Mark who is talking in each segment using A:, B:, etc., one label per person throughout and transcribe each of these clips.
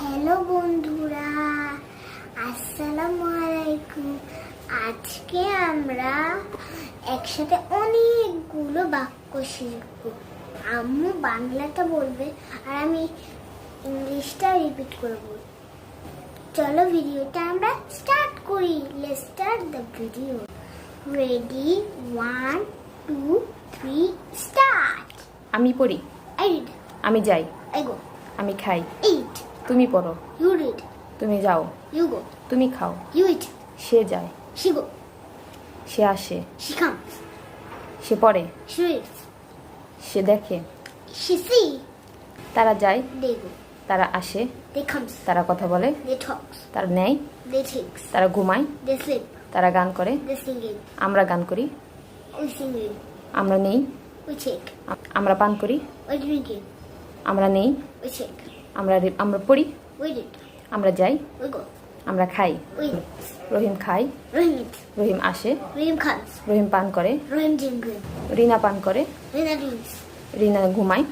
A: Hello বন্ধুরা আসসালামু আলাইকুম। আজকে আমরা একসাথে অনেকগুলো বাক্য শিখব। আম্মু বাংলাটা বলবে আর আমি ইংলিশটা রিপিট করব। চলো ভিডিওটা আমরা স্টার্ট করি। Let's start the video ready one two three start
B: আমি পড়ি।
A: আই রিড
B: আমি যাই।
A: আই গো
B: আমি খাই। তুমি পড়ো।
A: ইউ রিড
B: তুমি যাও।
A: ইউ গো
B: তুমি খাও।
A: ইউ ইট
B: সে যায়।
A: শি গো
B: সে আসে।
A: সি কাম
B: সে পড়ে।
A: সি রিড
B: সে দেখে।
A: শি সি
B: তারা যায়।
A: দে গো
B: তারা আসে।
A: দে কামস
B: তারা কথা বলে।
A: দে টকস
B: তারা নেয়।
A: দে টেকস
B: তারা ঘুমায়।
A: দে স্লিপ
B: তারা গান করে।
A: দে সিং
B: আমরা গান করি।
A: উই সিং
B: আমরা নেই।
A: উই
B: টেক আমরা পান করি।
A: উই ড্রিংক
B: আমরা নেই।
A: উই টেক
B: আমরা আমরা পড়ি? আমরা যাই? আমরা খাই? রহিম
A: খাই
B: রহিম আসে? রহিম পান করে? রিনা পান করে? রিনা
A: ঘুমাই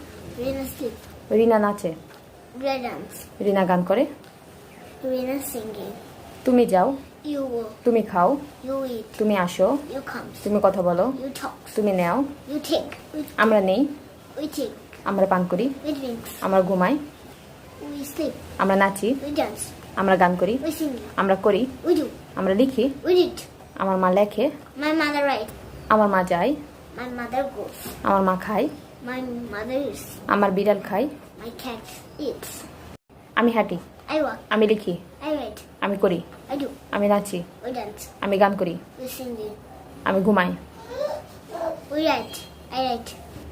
B: রিনা নাচে? রিনা গান করে? তুমি যাও। তুমি খাও। তুমি আসো। তুমি কথা বলো। তুমি নেও। আমরা নেই। আমরা পান করি। আমরা ঘুমাই আমরা নাচি। আমরা গান করি। আমরা করি। আমরা লিখি। আমার মা লেখে। আমার মা
A: যাই
B: আমার মা খায়। আমার বিড়াল
A: খাই
B: আমি হাঁটি। আমি লিখি। আমি করি। আমি নাচি। আমি গান করি। আমি ঘুমাই।
A: We write.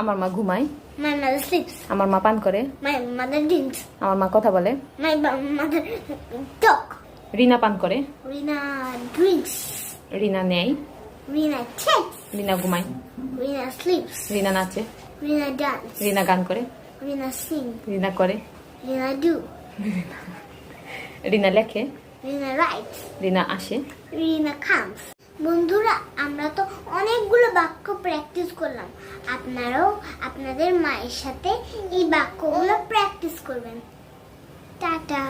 B: আমার মা ঘুমায়।
A: মাই মাদার স্লিপস
B: আমার মা পান করে।
A: মাই মাদার ড্রিঙ্কস
B: আমার মা কথা বলে।
A: মাই মাদার টক
B: রিনা পান করে।
A: রিনা ড্রিঙ্কস
B: রিনা নেই
A: রিনা চেক্স
B: রিনা ঘুমায়।
A: রিনা স্লিপস
B: রিনা নাচে।
A: রিনা ডান্স
B: রিনা গান করে।
A: রিনা সিং
B: রিনা করে।
A: রিনা ডু
B: রিনা লেখে।
A: রিনা রাইট
B: রিনা আসে।
A: রিনা কামস বন্ধুরা, আমরা তো অনেকগুলো বাক্য প্র্যাকটিস করলাম। আপনারাও আপনাদের মায়ের সাথে এই বাক্যগুলো প্র্যাকটিস করবেন। টাটা।